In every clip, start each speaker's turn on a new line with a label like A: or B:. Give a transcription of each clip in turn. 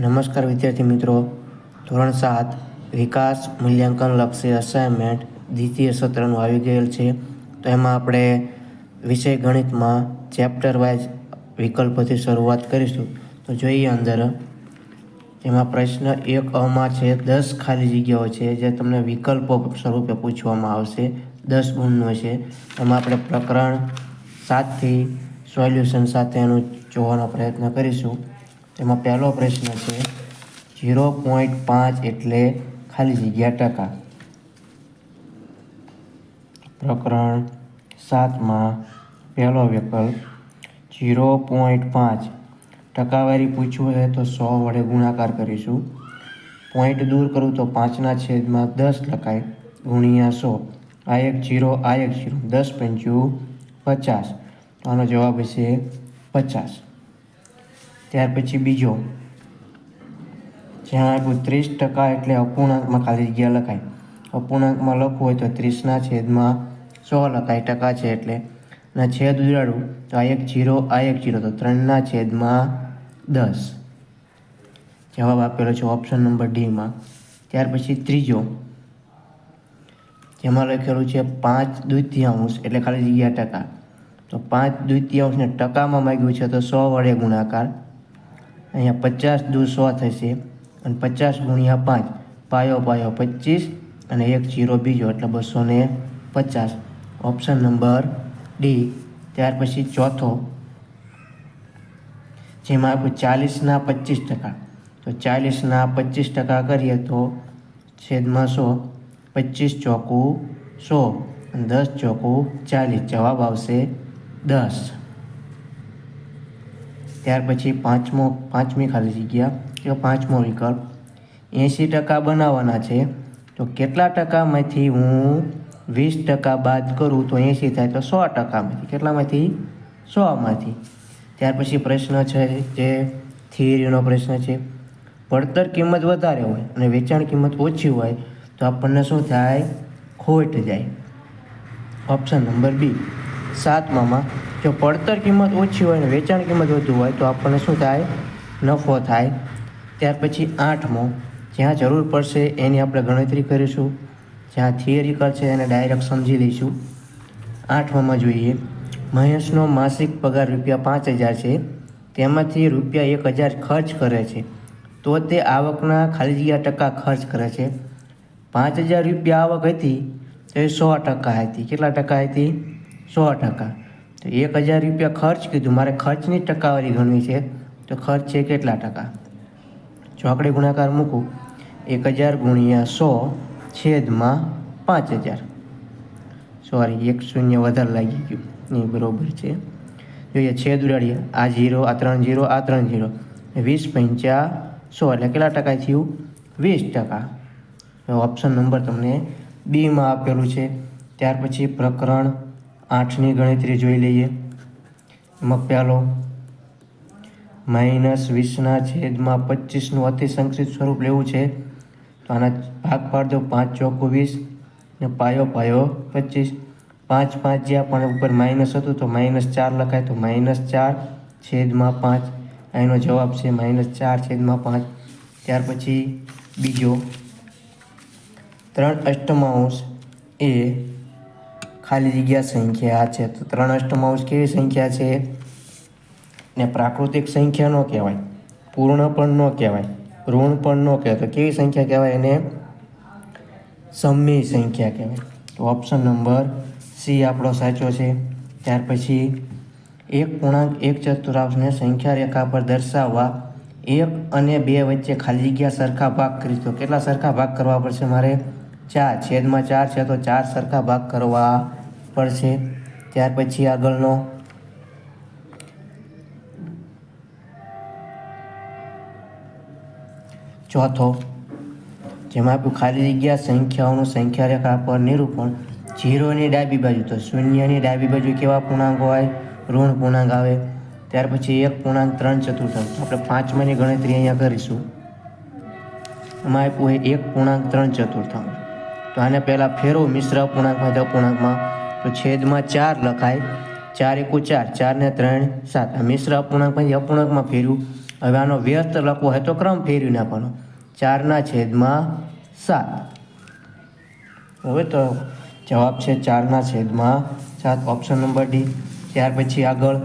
A: નમસ્કાર વિદ્યાર્થી મિત્રો. ધોરણ સાત, વિકાસ, મૂલ્યાંકન લક્ષી અસાઇનમેન્ટ દ્વિતીય સત્રનું આવી ગયેલ છે. તો એમાં આપણે વિષય ગણિતમાં ચેપ્ટર વાઇઝ વિકલ્પોથી શરૂઆત કરીશું. તો જોઈએ અંદર. જેમાં પ્રશ્ન એક અમાં છે, દસ ખાલી જગ્યાઓ છે, જે તમને વિકલ્પો સ્વરૂપે પૂછવામાં આવશે. દસ ગુણનો છે. એમાં આપણે પ્રકરણ સાતથી સોલ્યુશન સાથે એનું જોવાનો પ્રયત્ન કરીશું. તેમાં પહેલો પ્રશ્ન છે ઝીરો પોઈન્ટ પાંચ એટલે ખાલી જગ્યા ટકા. પ્રકરણ સાતમાં પહેલો વિકલ્પ ઝીરો પોઈન્ટ પાંચ. ટકાવારી પૂછવું હોય તો સો વડે ગુણાકાર કરીશું. પોઈન્ટ દૂર કરું તો પાંચના છેદમાં દસ લખાય, ગુણ્યા સો. આ એક જીરો આ એક જીરો દસ પંચું પચાસ. આનો જવાબ હશે પચાસ. ત્યાર પછી બીજો. જ્યાં આપ્યું ત્રીસ ટકા એટલે અપૂર્ણાંકમાં ખાલી જગ્યા લખાય. અપૂર્ણાંકમાં લખવું હોય તો ત્રીસના છેદમાં સો લખાય, ટકા છે એટલે. અને છેદ ઉડાડું તો આ એક જીરો, આ એક જીરો, તો ત્રણના છેદમાં દસ. જવાબ આપેલો છે ઓપ્શન નંબર ડીમાં. ત્યાર પછી ત્રીજો. જેમાં લખેલું છે પાંચ દ્વિતીયાંશ એટલે ખાલી જગ્યા ટકા. તો પાંચ દ્વિતીયાંશને ટકામાં માગ્યું છે તો સો વડે ગુણાકાર. અહીંયા પચાસ દુ થશે અને પચાસ ગુણ્યા પાંચ, પાયો પાયો પચીસ અને એક જીરો બીજો, એટલે બસો ને પચાસ. ઓપ્શન નંબર ડી ત્યાર પછી ચોથો. જેમાં આપ્યું ચાલીસના પચીસ ટકા. તો ચાલીસના પચીસ ટકા કરીએ તો છેદમાં સો, પચીસ ચોકું સો અને દસ ચોકું ચાલીસ. જવાબ આવશે દસ. ત્યાર પછી પાંચમો, પાંચમી ખાલી જગ્યા કે પાંચમો વિકલ્પ. એંસી ટકા બનાવવાના છે. તો કેટલા ટકામાંથી હું વીસ ટકા બાદ કરું તો એંસી થાય તો સો ટકામાંથી. કેટલામાંથી? સોમાંથી. ત્યાર પછી પ્રશ્ન છે જે થિયરીનો પ્રશ્ન છે. પડતર કિંમત વધારે હોય અને વેચાણ કિંમત ઓછી હોય તો આપણને શું થાય? ખોટ જાય. ઓપ્શન નંબર બી સાતમામાં જો પડતર કિંમત ઓછી હોય અને વેચાણ કિંમત વધુ હોય તો આપણને શું થાય? નફો થાય. ત્યાર પછી આઠમો, જ્યાં જરૂર પડશે એની આપણે ગણતરી કરીશું. જ્યાં થિયરિકલ છે એને ડાયરેક્ટ સમજી લઈશું. આઠમામાં જોઈએ. મહેશનો માસિક પગાર રૂપિયા પાંચ હજાર છે. તેમાંથી રૂપિયા એક હજાર ખર્ચ કરે છે. તો તે આવકના ખાલી જગ્યા ટકા ખર્ચ કરે છે. પાંચ હજાર રૂપિયા આવક હતી તો એ સો ટકા હતી. કેટલા ટકા હતી? સો ટકા. એક હજાર રૂપિયા ખર્ચ કીધું. મારે ખર્ચની ટકાવારી ગણવી છે. તો ખર્ચ છે કેટલા ટકા? ચોકડી ગુણાકાર મૂકું, એક હજાર ગુણ્યા સો છેદમાં પાંચ હજાર. સોરી એક શૂન્ય વધારે લાગી ગયું. એ બરાબર છે. જોઈએ, છેદ ઉડાડીએ. આ જીરો આ ત્રણ જીરો આ ત્રણ જીરો વીસ પંચા સો, એટલે કેટલા ટકા થયું? વીસ ટકા. ઓપ્શન નંબર તમને બીમાં આપેલું છે. ત્યાર પછી પ્રકરણ આઠની ગણતરી જોઈ લઈએ. એમાં પહેલો માઇનસ વીસના છેદમાં પચીસનું અતિ સંક્ષિપ્ત સ્વરૂપ લેવું છે. તો આના ભાગ પાડ દો પાંચ ચોખ્ખું વીસ ને પાયો પાયો પચીસ. પાંચ પાંચ જ્યાં પણ ઉપર માઇનસ હતું તો માઇનસ ચાર લખાય, તો માઇનસ ચાર છેદમાં પાંચ. એનો જવાબ છે માઇનસ ચાર છેદમાં પાંચ. ત્યાર પછી બીજો, ત્રણ અષ્ટમાંશ એ ખાલી જગ્યા સંખ્યા છે. તો ત્રણ અષ્ટમાંશ કેવી સંખ્યા છે? ને પ્રાકૃતિક સંખ્યા ન કહેવાય. પૂર્ણ પણ ન કહેવાય. ઋણ પણ ન કહેવાય. તો કેવી સંખ્યા કહેવાય એને? સમય સંખ્યા કહેવાય. તો ઓપ્શન નંબર સી આપણો સાચો છે. ત્યાર પછી એક પૂર્ણાંક એક ચતુરાંશને સંખ્યા રેખા પર દર્શાવવા એક અને બે વચ્ચે ખાલી જગ્યા સરખા ભાગ કરીશ. તો કેટલા સરખા ભાગ કરવા પડશે મારે? ચાર, છેદમાં ચાર છે તો ચાર સરખા ભાગ કરવા પડશે. ત્યાર પછી આગળનો. ચોથો. જેમાં આપ્યું, ખાલી જગ્યા, સંખ્યાઓનું સંખ્યા રેખા પર નિરૂપણ. જીરોની ડાબી બાજુ તો શૂન્યની ડાબી બાજુ કેવા પૂર્ણાંક હોય? ઋણ પૂર્ણાંક આવે. ત્યાર પછી એક પૂર્ણાંક, ત્રણ ચતુર્થાંશ આપણે પાંચમાની ગણતરી અહીંયા કરીશું. એમાં આપ્યું હોય, એક પૂર્ણાંક, ત્રણ ચતુર્થાંશ તો આને પહેલાં ફેરવો મિશ્ર અપૂર્ણાંકમાં અપૂર્ણાંકમાં તો છેદમાં ચાર લખાય. ચાર એકુ ચાર ચાર ને ત્રણ, સાત. મિશ્ર અપૂર્ણાંકમાંથી અપૂર્ણાંકમાં ફેર્યું. હવે આનો વ્યસ્ત લખવો હોય તો ક્રમ ફેરવી નાખવાનો. ચારના છેદમાં સાત. હવે તો જવાબ છે ચારના છેદમાં સાત. ઓપ્શન નંબર ડી ત્યાર પછી આગળ.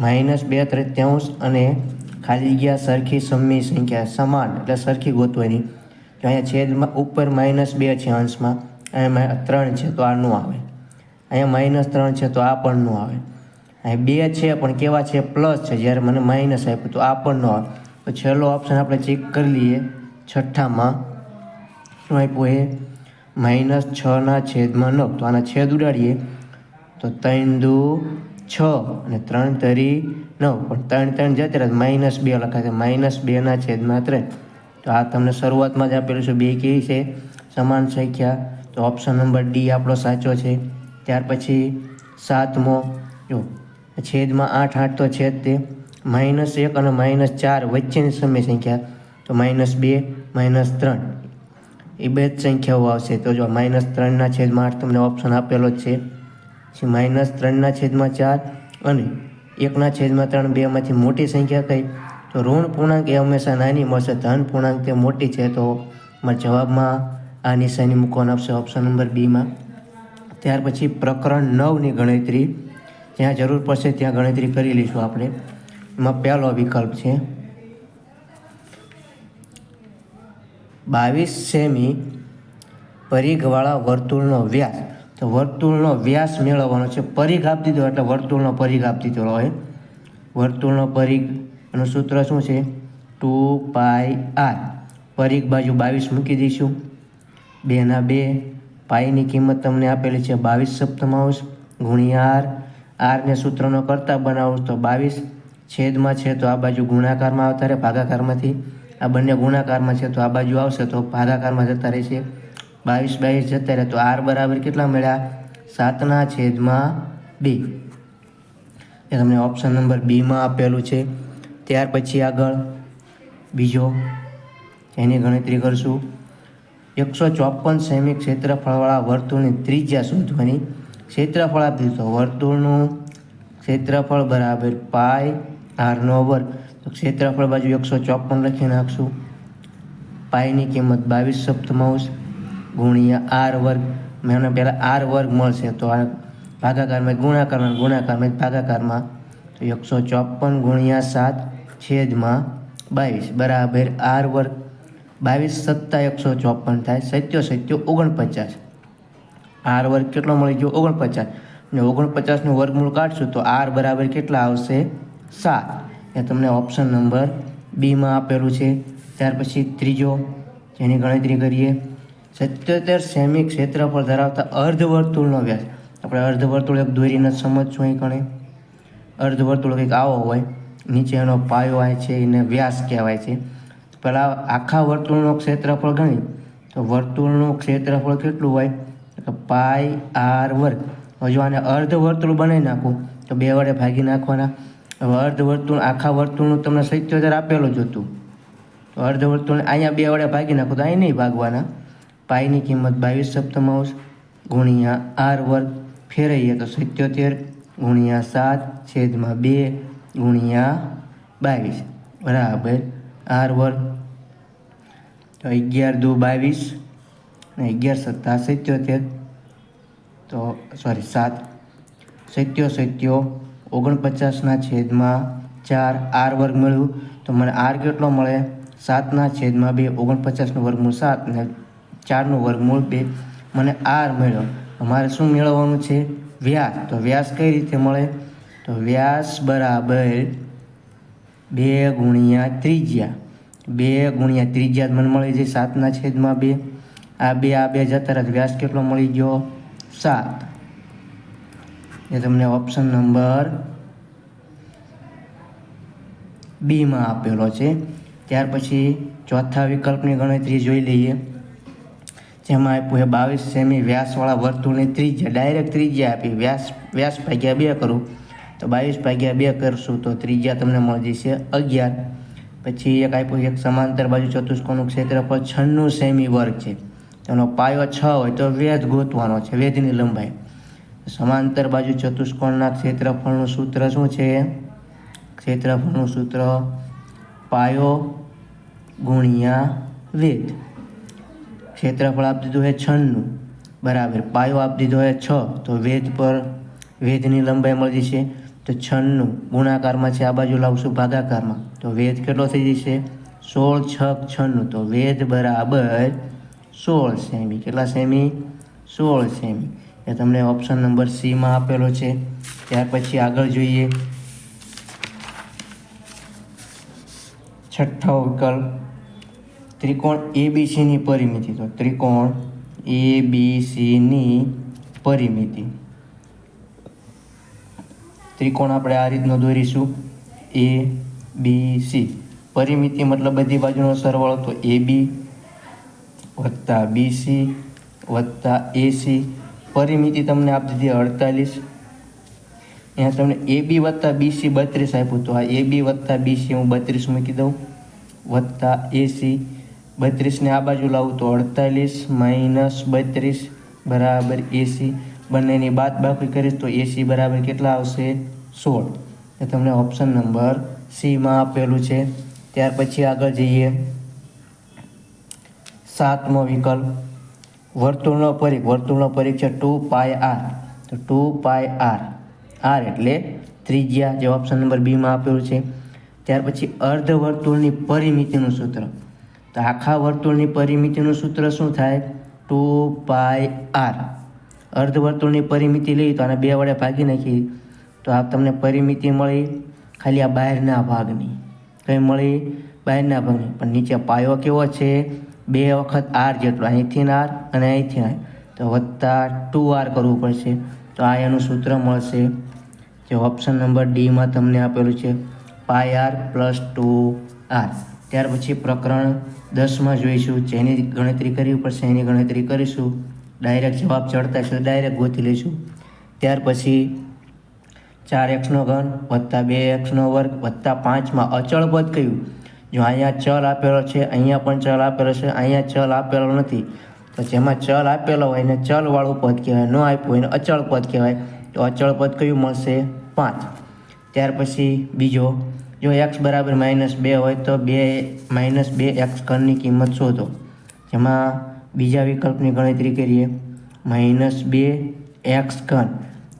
A: માઇનસ બે ત્રેત્યાંશ અને ખાલી ગયા સરખી સમની સંખ્યા સમાન, એટલે સરખી ગોતવાની. જો અહીંયા છેદમાં ઉપર માઇનસ બે છે અંશમાં. અહીંયા ત્રણ છે, તો આ ન આવે. અહીંયા માઇનસ ત્રણ છે, તો આ પણ ન આવે. અહીં બે છે, પણ કેવા છે? પ્લસ છે, જ્યારે મને માઇનસ આપ્યું, તો આ પણ ન આવે. તો છેલ્લો ઓપ્શન આપણે ચેક કરી લઈએ. છઠ્ઠામાં શું આપ્યું એ માઇનસ છના છેદમાં નવ. તો આના છેદ ઉડાડીએ. તો ત્રણ દુ છ અને ત્રણ તરી નવ. પણ ત્રણ ત્રણ જતી માઇનસ બે લખાય. છે માઇનસ બેના છેદમાં ત્રણ. તો આ તમને શરૂઆતમાં જ આપેલું છે. બે કેવી છે. સમાન સંખ્યા. તો ઓપ્શન નંબર ડી આપણો સાચો છે. ત્યાર પછી સાતમો. જો, છેદમાં આઠ આઠ તો છેદ તે. માઇનસ એક અને માઇનસ ચાર વચ્ચેની સમય સંખ્યા. તો માઇનસ બે માઇનસ ત્રણ. એ બે જ સંખ્યાઓ આવશે. તો જો માઇનસ ત્રણના છેદમાં આઠ તમને ઓપ્શન આપેલો જ છે. પછી માઇનસ ત્રણના છેદમાં ચાર અને એકના છેદમાં ત્રણ બેમાંથી મોટી સંખ્યા કઈ? તો ઋણ પૂર્ણાંક એ હંમેશા નાની મળશે, ધન પૂર્ણાંક તે મોટી છે. તો મારા જવાબમાં આ નિશાની મૂકવાનું આપશે ઓપ્શન નંબર બીમાં ત્યાર પછી પ્રકરણ નવની ગણતરી. જ્યાં જરૂર પડશે ત્યાં ગણતરી કરી લઈશું આપણે. એમાં પહેલો વિકલ્પ છે બાવીસ સેમી પરિઘવાળા વર્તુળનો વ્યાસ. તો વર્તુળનો વ્યાસ મેળવવાનો છે. પરિઘ આપી દીધો એટલે વર્તુળનો પરિઘ આપી દીધો હોય. વર્તુળનો પરિઘ એનું સૂત્ર શું છે? Two pi r. પરિઘ બાજુ બાવીસ મૂકી દઈશું. બેના બે. પાઈની કિંમત તમને આપેલી છે બાવીસ સપ્તમાંશ ગુણ્યા આર. આરને સૂત્રનો કરતા બનાવો તો બાવીસ. છેદમાં છે તો આ બાજુ ગુણાકારમાં આવતા રહે ભાગાકારમાંથી. આ બંને ગુણાકારમાં છે તો આ બાજુ આવશે તો ભાગાકારમાં જતા રહેશે. બાવીસ બાવીસ જતા રહે તો આર બરાબર કેટલા મળ્યા? સાતના છેદમાં બી. એ તમને ઓપ્શન નંબર બીમાં આપેલું છે. ત્યાર પછી આગળ બીજો એની ગણતરી કરશું. એકસો ચોપન સેમી ક્ષેત્રફળવાળા વર્તુળની ત્રિજ્યા શોધવાની. ક્ષેત્રફળ આપી તો વર્તુળનું ક્ષેત્રફળ બરાબર પાય આરનો વર્ગ. તો ક્ષેત્રફળ બાજુ એકસો ચોપન લખી નાખશું. પાયની કિંમત બાવીસ સપ્તમાંશ ગુણ્યા આર વર્ગ. મને પહેલાં આર વર્ગ મળશે. તો આ ભાગાકારમાં ગુણાકારમાં ગુણાકારમાં ભાગાકારમાં એકસો ચોપન ગુણ્યા સાત છેદમાં બાવીસ, બરાબર આર વર્ગ બાવીસ સત્તા એકસો ચોપન થાય, સત્યો સત્યો ઓગણપચાસ. આર વર્ગ કેટલો મળી ગયો? ઓગણપચાસ. ને ઓગણપચાસનું વર્ગમૂળ કાઢશું તો આર બરાબર કેટલા આવશે? સાત. એ તમને ઓપ્શન નંબર બીમાં આપેલું છે. ત્યાર પછી ત્રીજો, જેની ગણતરી કરીએ. સત્યોતેર સેમી ક્ષેત્રફળ ધરાવતા અર્ધવર્તુળનો વ્યાસ. આપણે અર્ધવર્તુળ એક દોરીને સમજશું અહીં કણે. અર્ધવર્તુળ કંઈક આવો હોય, નીચે એનો પાયો આવે છે, એને વ્યાસ કહેવાય છે. પહેલાં આખા વર્તુળનું ક્ષેત્રફળ ગણી, તો વર્તુળનું ક્ષેત્રફળ કેટલું હોય? તો પાય આર વર્ગ. હજુ આને અર્ધવર્તુળ બનાવી નાખું, તો બે વડે ભાગી નાખવાના. હવે અર્ધવર્તુળ, આખા વર્તુળનું તમને સત્યોતેર આપેલું જ હતું. તો અર્ધવર્તુળ અહીંયા બે વડે ભાગી નાખો, તો અહીં નહીં ભાગવાના. પાયની કિંમત બાવીસ સપ્તમાંશ ગુણ્યા આર વર્ગ ફેરવીએ તો સિત્યોતેર ગુણ્યા સાત છેદમાં બે ગુણ્યા બાવીસ. બરાબર. આર વર્ગ તો અગિયાર દો બાવીસ અને અગિયાર સત્તા સિત્યોતેર. તો સોરી સાત. સત્યો સત્યો ઓગણપચાસના છેદમાં ચાર આર વર્ગ મળ્યું. તો મને આર કેટલો મળે? સાતના છેદમાં બે, ઓગણપચાસનું વર્ગમૂળ સાત અને ચારનું વર્ગમૂળ બે. મને આર મળ્યો. અમારે શું મેળવવાનું છે? વ્યાસ. તો વ્યાસ કઈ રીતે મળે? તો વ્યાસ બરાબર બે ગુણ્યા ત્રિજ્યા. બે ગુણ્યા ત્રિજ્યા મને મળી જાય સાતના છેદમાં બે. આ બે આ બે જતા રહે વ્યાસ કેટલો મળી ગયો? સાત. એ તમને ઓપ્શન નંબર બીમાં આપેલો છે. ત્યાર પછી ચોથા વિકલ્પની ગણતરી જોઈ લઈએ. જેમાં આપ્યું છે બાવીસ સેમી વ્યાસવાળા વર્તુળની ત્રિજ્યા. ડાયરેક્ટ ત્રિજ્યા આપી. વ્યાસ વ્યાસ ભાગ્યા બે કરું. તો બાવીસ ભાગ્યા બે કરશું તો ત્રિજ્યા તમને મળી જશે અગિયાર. પછી એક આપ્યું એક સમાંતર બાજુ ચતુષ્કોણનું ક્ષેત્રફળ છન્નું સેમી વર્ગ છે. તેનો પાયો છ હોય તો વેધ ગોતવાનો છે, વેધની લંબાઈ. સમાંતર બાજુ ચતુષ્કોણના ક્ષેત્રફળનું સૂત્ર શું છે? ક્ષેત્રફળનું સૂત્ર પાયો ગુણ્યા વેદ ક્ષેત્રફળ આપી દીધું છે છન્નું. બરાબર, પાયો આપી દીધો છે છ, તો વેદ પર વેદની લંબાઈ મળી જશે. તો છન્નું, ગુણાકારમાં છે, આ બાજુ લાવશું ભાગાકારમાં. તો વેદ કેટલો થઈ જશે? સોળ, છક, છન્નું. તો વેદ બરાબર સોળ સેમી. કેટલા સેમી? સોળ સેમી. એ તમને ઓપ્શન નંબર સીમાં આપેલો છે. ત્યાર પછી આગળ જોઈએ. છઠ્ઠો વિકલ્પ. ત્રિકોણ એ બી સીની પરિમિતિ. તો ત્રિકોણ એ બી સીની પરિમિતિ. ત્રિકોણ આપણે આ રીતનો દોરીશું. એ બી સી પરિમિતિ મતલબ બધી બાજુનો સરવાળો તો એ બી વત્તા બીસી વત્તા એસી પરિમિતિ તમને આપી દીધી અડતાલીસ. અહીંયા તમને એ બી વત્તા બીસી બત્રીસ આપ્યું. તો આ એ બી વત્તા બીસી હું બત્રીસ મૂકી દઉં. વત્તા એસી બત્રીસને આ બાજુ લાવું તો અડતાલીસ માઇનસ બત્રીસ બરાબર એસી બંનેની બાદ બાકી કરીશ તો એસી બરાબર કેટલા આવશે? સોળ. એ તમને ઓપ્શન નંબર સીમાં આપેલું છે. ત્યાર પછી આગળ જઈએ. સાતમો વિકલ્પ. વર્તુળનો પરિઘ. વર્તુળનો પરિઘ છે ટુ પાય આર. તો ટુ પાય આર. આર એટલે ત્રિજ્યા જે ઓપ્શન નંબર બીમાં આપેલું છે. ત્યાર પછી અર્ધ વર્તુળની પરિમિતિનું સૂત્ર. તો આખા વર્તુળની પરિમિતિનું સૂત્ર શું થાય? Two pi r. અર્ધ વર્તુળની પરિમિતિ લઈ તો આને બે વડે ભાગી નાખી. તો આ તમને પરિમિતિ મળી, ખાલી આ બહારના ભાગની. કંઈ મળી? બહારના ભાગની. પણ નીચે પાયો કેવો છે? બે વખત આર જેટલો. અહીંથી આર અને અહીંથી આર. તો વત્તા ટુ આર કરવું પડશે. તો આ એનું સૂત્ર મળશે. જે ઓપ્શન નંબર ડીમાં તમને આપેલું છે. Pi r plus two r. ત્યાર પછી પ્રકરણ દસમાં જોઈશું. જેની ગણતરી કરવી પડશે, એની ગણતરી કરીશું. ડાયરેક્ટ જવાબ ચડતા એટલે ડાયરેક્ટ ગોતી લઈશું ત્યાર પછી ચાર એક્સનો ઘન વત્તા બે એક્સનો વર્ગ વત્તા પાંચમાં અચળ પદ કયું? જો અહીંયા ચલ આપેલો છે, અહીંયા પણ ચલ આપેલો છે, અહીંયા ચલ આપેલો નથી. તો જેમાં ચલ આપેલો હોય એને ચલવાળું પદ કહેવાય, ન આપ્યું એને અચળ પદ કહેવાય. તો અચળ પદ કયું મળશે? પાંચ. ત્યાર પછી બીજો, જો એક્સ બરાબર માઇનસ બે હોય તો બે માઇનસ બે એક્સ ઘનની કિંમત શોધો. જેમાં બીજા વિકલ્પની ગણતરી કરીએ. માઇનસ બે એક્સ ઘન.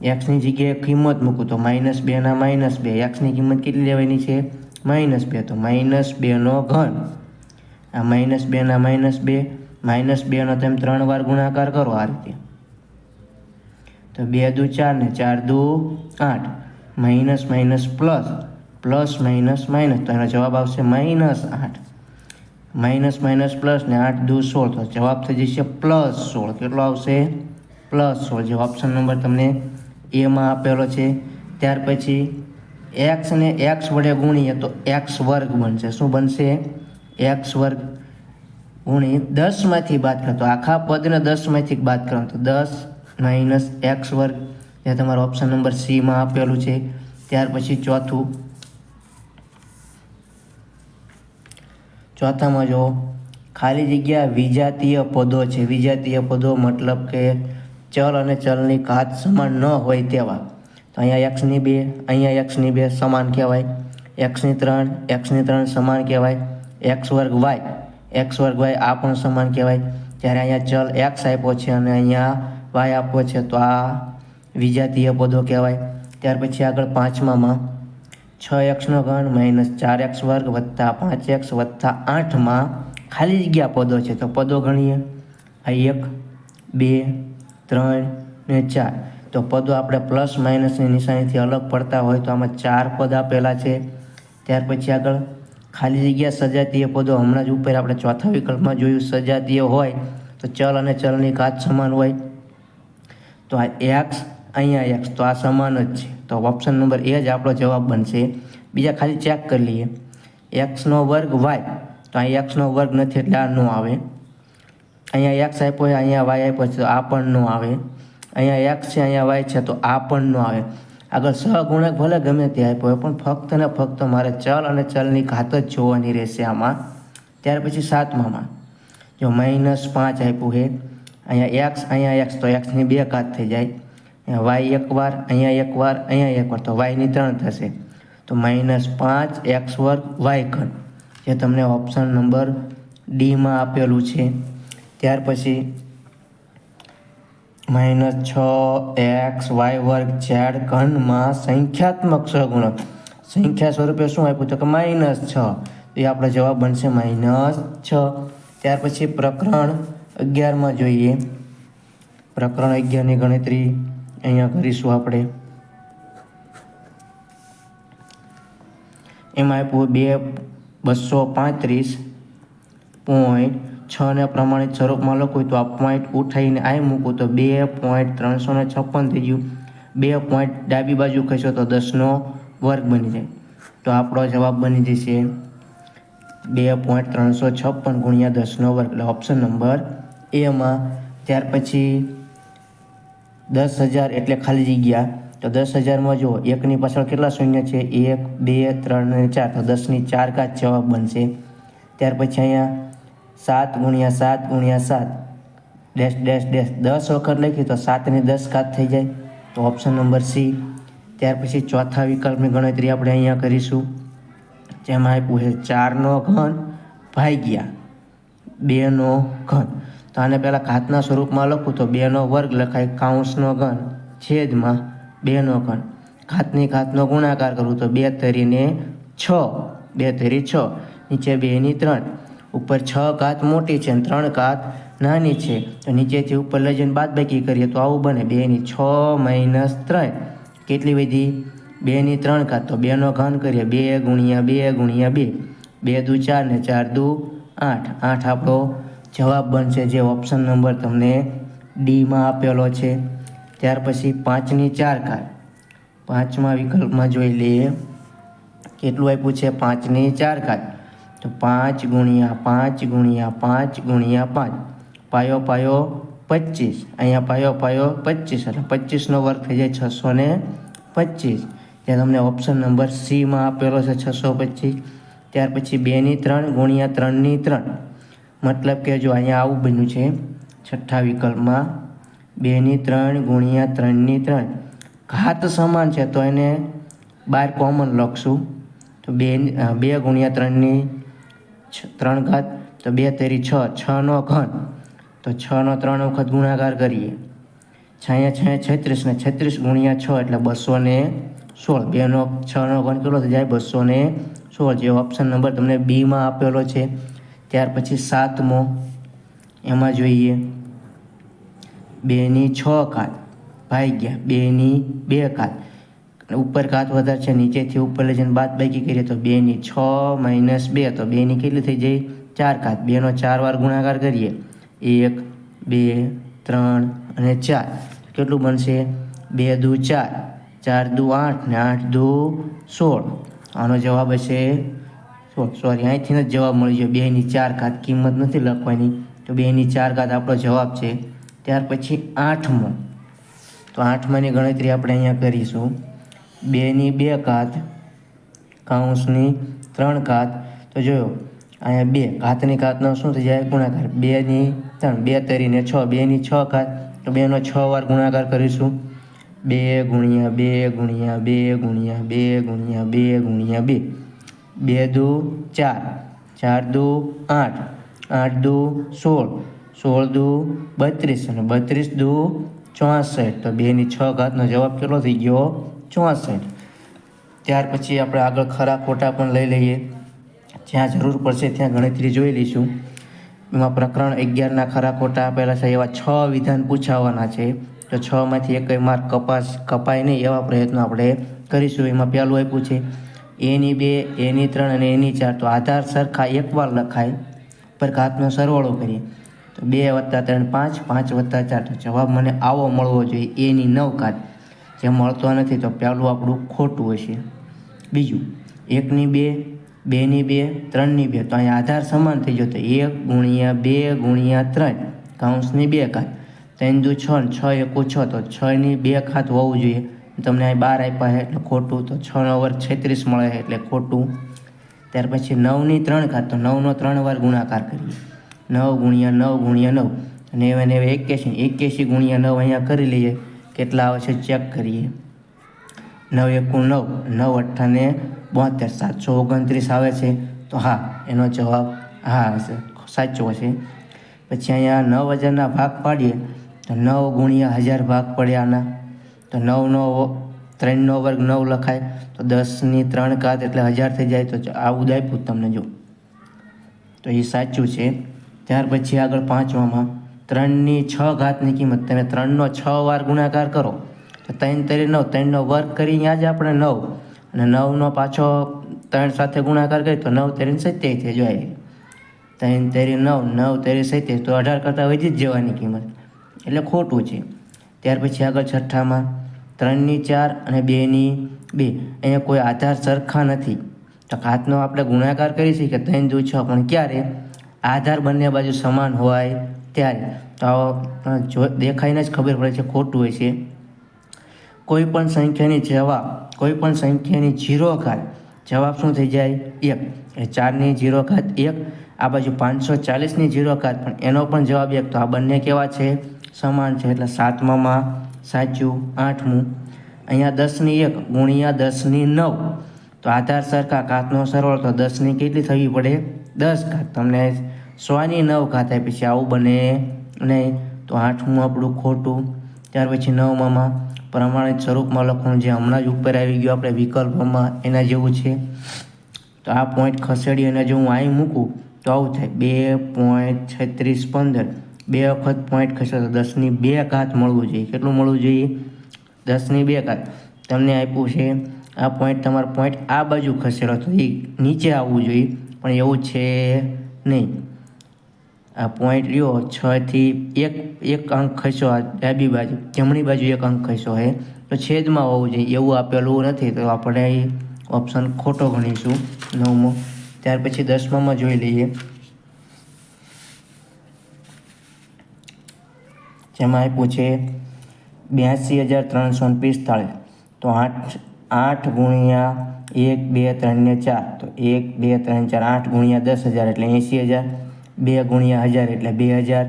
A: એક્સની જગ્યાએ કિંમત મૂકું તો માઇનસ બેના માઇનસ બે. એક્સની કિંમત કેટલી લેવાની છે? માઇનસ બે. તો માઇનસ બેનો ઘન. આ માઇનસ બેના માઇનસ બે. માઇનસ બેનો તેમ ત્રણ વાર ગુણાકાર કરો આ રીતે. તો બે દુ ચાર ને ચાર દુ આઠ. Minus minus plus. Plus minus minus. તો એનો જવાબ આવશે માઇનસ આઠ. માઇનસ માઇનસ પ્લસ ને આઠ દુ સોળ. તો જવાબ થઈ જશે પ્લસ સોળ. કેટલો આવશે? પ્લસ સોળ. જે ઓપ્શન નંબર તમને એમાં આપેલો છે. ત્યાર પછી એક્સ ને એક્સ વડે ગુણીએ તો એક્સ વર્ગ બનશે. શું બનશે? એક્સ વર્ગ ગુણી દસમાંથી બાદ કરો. તો આખા પદને દસમાંથી બાદ કરો. તો દસ માઇનસ એક્સ વર્ગ. જે તમારો ઓપ્શન નંબર સીમાં આપેલું છે. ત્યાર પછી ચોથું ચોથામાં જો ખાલી જગ્યા વિજાતીય પદો છે. વિજાતીય પદો મતલબ કે ચલ અને ચલની ઘાત સમાન ન હોય તેવા. તો અહીંયા એક્સની બે, અહીંયા એક્સની બે સમાન કહેવાય. એક્સની ત્રણ એક્સની ત્રણ સમાન કહેવાય. એક્સ વર્ગ વાય એક્સ વર્ગ વાય આ પણ સમાન કહેવાય. જ્યારે અહીંયા ચલ એક્સ આપ્યો છે અને અહીંયા વાય આપ્યો છે, તો આ વિજાતીય પદો કહેવાય. ત્યાર પછી આગળ પાંચમામાં. છ એક્સનો ઘન માઇનસ ચાર એક્સ વર્ગ વત્તા પાંચ એક્સ વત્તા આઠમાં ખાલી જગ્યા પદો છે. તો પદો ગણીએ. આ એક, બે, ત્રણ ને ચાર. તો પદો આપણે પ્લસ માઇનસની નિશાનીથી અલગ પડતા હોય તો આમાં ચાર પદ આપેલા છે. ત્યાર પછી આગળ ખાલી જગ્યા સજાતીય પદો હમણાં જ ઉપર આપણે ચોથા વિકલ્પમાં જોયું. સજાતીય હોય તો ચલ અને ચલની ઘાત સમાન હોય. તો આ એક્સ અહીંયા એક્સ તો આ સમાન જ છે. તો ઓપ્શન નંબર એ જ આપણો જવાબ બનશે. બીજા ખાલી ચેક કરી લઈએ. એક્સનો વર્ગ વાય તો અહીં એક્સનો વર્ગ નથી એટલે આ ન આવે. અહીંયા એક્સ આપ્યો છે અહીંયા વાય આપ્યો છે તો આ પણ ન આવે. અહીંયા એક્સ છે, અહીંયા વાય છે તો આ પણ ન આવે. આગળ સહગુણક ભલે ગમે તે આપ્યો હોય, પણ ફક્ત ને ફક્ત મારે ચલ અને ચલની ઘાત જ જોવાની રહેશે આમાં. ત્યાર પછી સાતમામાં. જો માઇનસ પાંચ આપ્યું છે, અહીંયા એક્સ અહીંયા એક્સ તો એક્સની બે ઘાત થઈ જાય. વાય એકવાર, અહીંયા એકવાર અહીંયા એકવાર. તો વાયની ત્રણ થશે. તો માઇનસ પાંચ એક્સ વર્ગ વાય ઘન. જે તમને ઓપ્શન નંબર ડીમાં આપેલું છે. ત્યાર પછી માઇનસ છ એક્સ વાય વર્ગ ઝેડ ઘનમાં સંખ્યાત્મક સહગુણક. સંખ્યા સ્વરૂપે શું આપ્યું? તો કે માઇનસ છ. એ આપણો જવાબ બનશે માઇનસ છ. ત્યાર પછી પ્રકરણ અગિયારમાં જોઈએ. પ્રકરણ અગિયારની ગણતરી. અહીંયા કરીશું આપણે. એમાં આપ્યું બે બસો પાંત્રીસ પોઈન્ટ છને પ્રમાણિત સ્વરૂપમાં લખું તો આ પોઈન્ટ ઉઠાવીને આ મૂકું તો બે પોઈન્ટ ત્રણસો ને છપ્પન થઈ ગયું. બે પોઈન્ટ ડાબી બાજુ ખસો તો દસનો વર્ગ બની જાય. તો આપણો જવાબ બની જશે બે પોઈન્ટ ત્રણસો છપ્પન ગુણ્યા દસનો વર્ગ. એટલે ઓપ્શન નંબર એમાં ત્યાર પછી દસ હજાર એટલે ખાલી જગ્યા. તો દસ હજારમાં જો એકની પાછળ કેટલા શૂન્ય છે? એક, બે, ત્રણ અને ચાર. તો દસની ચાર કાચ જવાબ બનશે. ત્યાર પછી અહીંયા સાત ગુણ્યા સાત ગુણ્યા સાત. Dash dash dash. દસ વખત લખી તો સાતની દસ કાચ થઈ જાય. તો ઓપ્શન નંબર સી. ત્યાર પછી ચોથા વિકલ્પની ગણતરી આપણે અહીંયા કરીશું. જેમાં આપ્યું છે ચારનો ઘન ભાગ્યા બેનો ઘન. તો આને પહેલાં ઘાતના સ્વરૂપમાં લખું તો બેનો વર્ગ લખાય કાઉન્સનો ઘન, છેદમાં બેનો ઘન. ઘાતની ઘાતનો ગુણાકાર કરું તો બે તરીને છ, બે તરી છ, નીચે બેની ત્રણ. ઉપર છ ઘાત મોટી છે અને ત્રણ ઘાત નાની છે. તો નીચેથી ઉપર લઈ જઈને બાદબાકી કરીએ તો આવું બને. બેની છ માઇનસ ત્રણ. કેટલી બધી બેની ત્રણ ઘાત. તો બેનો ઘન કરીએ. બે ગુણ્યા બે ગુણ્યા બે. બે દુ ચાર ને ચાર દુ આઠ. આઠ આપણો જવાબ બનશે જે ઓપ્શન નંબર તમને ડીમાં આપેલો છે. ત્યાર પછી પાંચની ચાર કાર. પાંચમા વિકલ્પમાં જોઈ લઈએ. કેટલું આપ્યું છે? પાંચની ચાર કાર. તો પાંચ ગુણ્યા પાંચ ગુણ્યા પાંચ ગુણ્યા પાંચ. પાયો પાયો પચીસ અહીંયા પાયો પાયો પચીસ એટલે પચીસનો વર્ગ થઈ જાય છસો ને પચીસ ત્યાં તમને ઓપ્શન નંબર સીમાં આપેલો છે છસો પચીસ ત્યાર પછી બેની ત્રણ ગુણ્યા ત્રણની ત્રણ. મતલબ કે જો અહીંયા આવું બન્યું છે, છઠ્ઠા વિકલ્પમાં બેની ત્રણ ગુણ્યા ત્રણની ત્રણ. ઘાત સમાન છે, તો એને બાર કોમન લખશું. તો બે બે ગુણ્યા ત્રણની ત્રણ ઘાત, તો બે તેરી છ છનો ઘન. તો છનો ત્રણ વખત ગુણાકાર કરીએ. છાયા છાયા, છત્રીસ ને છત્રીસ ગુણ્યા છ એટલે બસો ને સોળ. બેનો છનો ઘન કેટલો થઈ જાય? બસો ને સોળ. જે ઓપ્શન નંબર તમને બીમાં આપેલો છે ત્યાર પછી સાતમો, એમાં જોઈએ, બેની છ ઘાત ભાગ્યા, બેની બે ઘાત ઉપર ઘાત વધારે છે, નીચેથી ઉપર લઈ જઈને બાદ બાકી કરીએ તો બેની છ માઇનસ બે, તો બેની કેટલી થઈ જાય? ચાર ઘાત બેનો ચાર વાર ગુણાકાર કરીએ. એક, બે, ત્રણ અને ચાર. કેટલું બનશે? બે દુ ચાર. ચાર દુ આઠ ને આઠ દુ સોળ. આનો જવાબ હશે સોરી અહીંથી જ જવાબ મળી ગયો. બેની ચાર ઘાત કિંમત નથી લખવાની. તો બેની ચાર ઘાત આપણો જવાબ છે. ત્યાર પછી આઠમો. તો આઠમાની ગણતરી આપણે અહીંયા કરીશું. બેની બે ઘાત, કાઉન્સની ત્રણ ઘાત. તો જોયો, અહીંયા બે. ઘાતની ઘાતનો શું થઈ જાય? ગુણાકાર. બેની ત્રણ. બે તરીને છ. બેની છ ઘાત. તો બેનો છ વાર ગુણાકાર કરીશું. બે ગુણ્યા બે ગુણ્યા બે ગુણ્યા બે ગુણ્યા બે ગુણ્યા બે. બે દૂ ચાર ચાર દૂ આઠ આઠ દૂ સોળ સોળ દૂ બત્રીસ અને બત્રીસ દુ ચોસઠ. તો બેની છ ઘાતનો જવાબ કેટલો થઈ ગયો? ચોસઠ. ત્યાર પછી આપણે આગળ ખરા ખોટા પણ લઈ લઈએ. જ્યાં જરૂર પડશે ત્યાં ગણતરી જોઈ લઈશું. એમાં પ્રકરણ અગિયારના ખરા ખોટા આપેલા છે. એવા છ વિધાન પૂછાવાના છે. તો છમાંથી એક માર્ક કપાસ કપાય નહીં એવા પ્રયત્નો આપણે કરીશું. એમાં પહેલું આપ્યું છે એની બે, એની ત્રણ અને એની ચાર. તો આધાર સરખા એકવાર લખાય, પર ઘાતનો સરવાળો કરીએ. તો બે વત્તા ત્રણ પાંચ પાંચ વત્તા ચાર. તો જવાબ મને આવો મળવો જોઈએ, એની નવ ઘાત. જે મળતો નથી તો પહેલું આપણું ખોટું હશે. બીજું, એકની બે, બેની બે, ત્રણની બે. તો અહીંયા આધાર સમાન થઈ જતો એક ગુણ્યા બે ગુણ્યા ત્રણ કાઉન્સની બે ઘાત. ત્રણ દુ છ છ એકું છ. તો છની બે ખાત હોવું જોઈએ. તમને અહીં બાર આપ્યા છે, એટલે ખોટું તો છ વર્ગ છત્રીસ મળે છે, એટલે ખોટું. ત્યાર પછી નવની ત્રણ ઘાત, તો નવનો ત્રણ વાર ગુણાકાર કરીએ. નવ ગુણ્યા નવ ગુણ્યા નવ. અને એવા ને હવે એક્યાસી. એક્યાસી ગુણ્યા નવ અહીંયા કરી લઈએ, કેટલા આવે છે, ચેક કરીએ. નવ એકુ નવ નવ અઠ્ઠાને બોતેર, સાતસો ઓગણત્રીસ આવે છે. તો હા, એનો જવાબ હા હશે, સાચો હશે. પછી અહીંયા નવ હજારના ભાગ પાડીએ, તો નવ ગુણ્યા હજાર ભાગ પડે આના. તો નવનો ત્રણનો વર્ગ નવ લખાય, તો દસની ત્રણ ઘાત એટલે હજાર થઈ જાય, તો આવું આપ્યું તમને જો. તો એ સાચું છે. ત્યાર પછી આગળ પાંચમામાં ત્રણની છ ઘાતની કિંમત, તમે ત્રણનો છ વાર ગુણાકાર કરો, તો ત્રણ તરી નવ, ત્રણનો વર્ગ કરી ત્યાં જ આપણે નવ, અને નવનો પાછો ત્રણ સાથે ગુણાકાર કરીએ તો નવ તેરી સત્યાવીસ થઈ જાય. ત્રણ તેરી નવ નવ તેરી સત્યાવીસ, તો અઢાર કરતાં વધી જ જવાની કિંમત. એટલે ખોટું છે. ત્યાર પછી આગળ છઠ્ઠામાં ત્રણની ચાર અને બેની બે. અહીંયા કોઈ આધાર સરખા નથી. તો ઘાતનો આપણે ગુણાકાર કરી શકીએ ત્રણ દુ છ, પણ ક્યારે? આધાર બંને બાજુ સમાન હોય ત્યારે. તો જો, દેખાઈને જ ખબર પડે છે, ખોટું હોય છે. કોઈ પણ સંખ્યાની જવાબ, કોઈ પણ સંખ્યાની જીરો ઘાત જવાબ શું થઈ જાય? એક. એ ચારની જીરો ઘાત એક, આ બાજુ પાંચસો ચાલીસની જીરો ઘાત પણ એનો પણ જવાબ એક. તો આ બંને કેવા છે? સમાન છે, એટલે સાતમામાં સાચું, આઠમું. અહીંયા દસની એક, ગુણ્યા દસની નવ. તો આધાર સરખા ઘાતનો સરળ તો દસની કેટલી થવી પડે? દસ ઘાત. તમને સોની નવ ઘાત આપી છે, આવું બને નહીં. તો આઠમું આપણું ખોટું. ત્યાર પછી નવમાં પ્રમાણિત સ્વરૂપમાં લખવાનું જે હમણાં જ ઉપર આવી ગયું આપણે વિકલ્પમાં, એના જેવું છે. તો આ પોઈન્ટ ખસેડી અને જો હું અહીં મૂકું, તો આવું થાય. બે પોઈન્ટ છત્રીસ પંદર. બે વખત પોઈન્ટ ખસે તો દસની બે ઘાત મળવું જોઈએ. કેટલું મળવું જોઈએ? દસની બે ઘાત. તમને આપ્યું છે, આ પોઈન્ટ તમારો પોઈન્ટ આ બાજુ ખસેડો તો એ નીચે આવવું જોઈએ, પણ એવું છે નહીં. આ પોઈન્ટ રહ્યો છથી એક એક અંક ખસ્યો આ ડાબી બાજુ, જમણી બાજુ એક અંક ખસ્યો હે તો છેદમાં હોવું જોઈએ, એવું આપેલું નથી. તો આપણે ઓપ્શન ખોટો ગણીશું, નવમો. ત્યાર પછી દસમામાં જોઈ લઈએ. જેમાં આપ્યું છે બ્યાસી હજાર ત્રણસો ને પિસ્તાળીસ. તો આઠ આઠ ગુણ્યા એક, બે, ત્રણ ને ચાર. તો એક, બે, ત્રણ, ચાર, આઠ ગુણ્યા દસ હજાર એટલે એંસી હજાર. બે ગુણ્યા હજાર એટલે બે હજાર.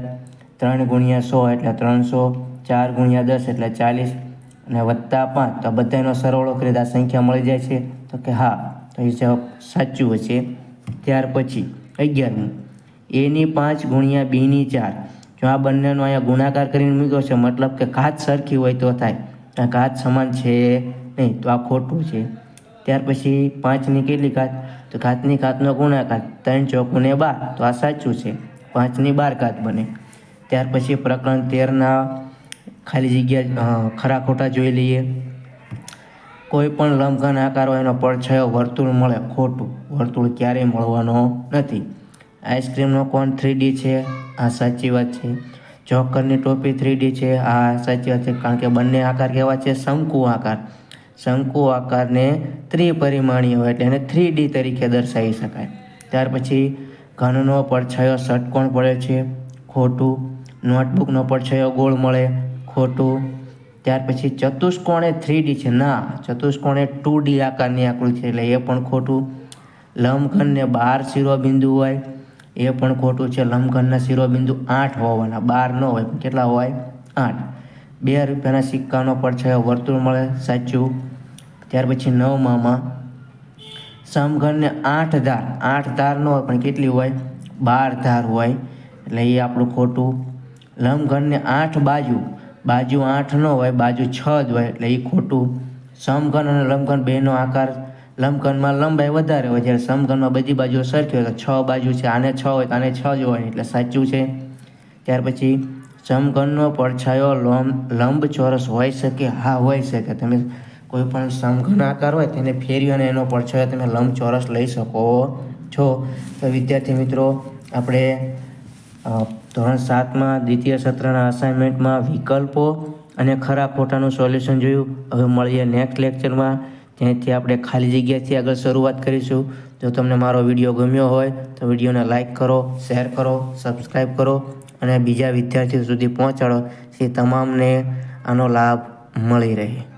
A: ત્રણ ગુણ્યા સો એટલે ત્રણસો. ચાર ગુણ્યા દસ એટલે ચાલીસ. અને વત્તા પાંચ, તો બધાનો સરવાળો કરીએ આ સંખ્યા મળી જાય છે. તો કે હા, તો એ જવાબ સાચું હશે. ત્યાર પછી, અગિયારમું. એની પાંચ ગુણ્યા બીની ચાર. આ બંનેનો અહીંયા ગુણાકાર કરીને મૂક્યો છે, મતલબ કે ઘાત સરખી હોય તો થાય. ઘાત સમાન છે નહીં, તો આ ખોટું છે. ત્યાર પછી પાંચની કેટલી ઘાત તો ઘાતની ઘાતનો ગુણાકાર ત્રણ ચોકુને બાર, તો આ સાચું છે. પાંચની બાર ઘાત બને. ત્યાર પછી પ્રકરણ તેરના ખાલી જગ્યા ખરા ખોટા જોઈ લઈએ. કોઈ પણ લંબઘન આકાર હોય એનો પડછાયો વર્તુળ મળે ખોટું. વર્તુળ ક્યારેય મળવાનો નથી. આઈસ્ક્રીમનો કોણ થ્રી છે? આ સાચી વાત છે. જોકરની ટોપી થ્રી છે. આ સાચી વાત છે. કારણ કે બંને આકાર કેવા છે? શંકુ આકાર. શંકુ આકારને ત્રિપરિમાણીય હોય એટલે એને થ્રી ડી તરીકે દર્શાવી શકાય. ત્યાર પછી ઘનનો પડછાયો ષટકોણ પડે છે. ખોટું. નોટબુકનો પડછાયો ગોળ મળે. ખોટું. ત્યાર પછી ચતુષ્કોણે થ્રી ડી છે. ના, ચતુષ્કોણે ટુ ડી આકારની આકૃતિ છે. એટલે એ પણ ખોટું. લંબઘનને બાર શિરોબિંદુ હોય. એ પણ ખોટું છે. લંબઘનના શિરોબિંદુ આઠ હોવાના, બાર ન હોય, પણ કેટલા હોય? આઠ. બે રૂપિયાના સિક્કાનો પડછાયો વર્તુળ મળે, સાચું. ત્યાર પછી નવમાં સમઘનને આઠ ધાર. આઠ ધાર ન હોય, પણ કેટલી હોય? બાર ધાર હોય. એટલે એ આપણું ખોટું. લંબઘનને આઠ બાજુ. બાજુ આઠ ન હોય, બાજુ છ જ હોય, એટલે એ ખોટું. સમઘન અને લંબઘન બેનો આકાર લંબઘનમાં લંબાઈ વધારે હોય જ્યારે સમઘનમાં બધી બાજુઓ સરખી હોય, તો છ બાજુ છે, આને છ હોય તો આને છ જ હોય, એટલે સાચું છે. ત્યાર પછી સમઘનનો પડછાયો લંબ, લંબચોરસ હોઈ શકે, હા હોઈ શકે. તમે કોઈ પણ સમઘન આકાર હોય, તેને ફેરવી અને એનો પડછાયો તમે લંબ ચોરસ લઈ શકો છો. તો વિદ્યાર્થી મિત્રો, આપણે ધોરણ સાતમાં, દ્વિતીય સત્રના અસાઇનમેન્ટમાં વિકલ્પો અને ખરા ખોટાનું સોલ્યુશન જોયું. હવે મળીએ નેક્સ્ટ લેક્ચરમાં ત્યાંથી આપણે ખાલી જગ્યાથી આગળ શરૂઆત કરીશું. જો તમને મારો વીડિયો ગમ્યો હોય, તો વિડીયોને લાઇક કરો શેર કરો સબસ્ક્રાઈબ કરો અને બીજા વિદ્યાર્થીઓ સુધી પહોંચાડો. જે તમામને આનો લાભ મળી રહે.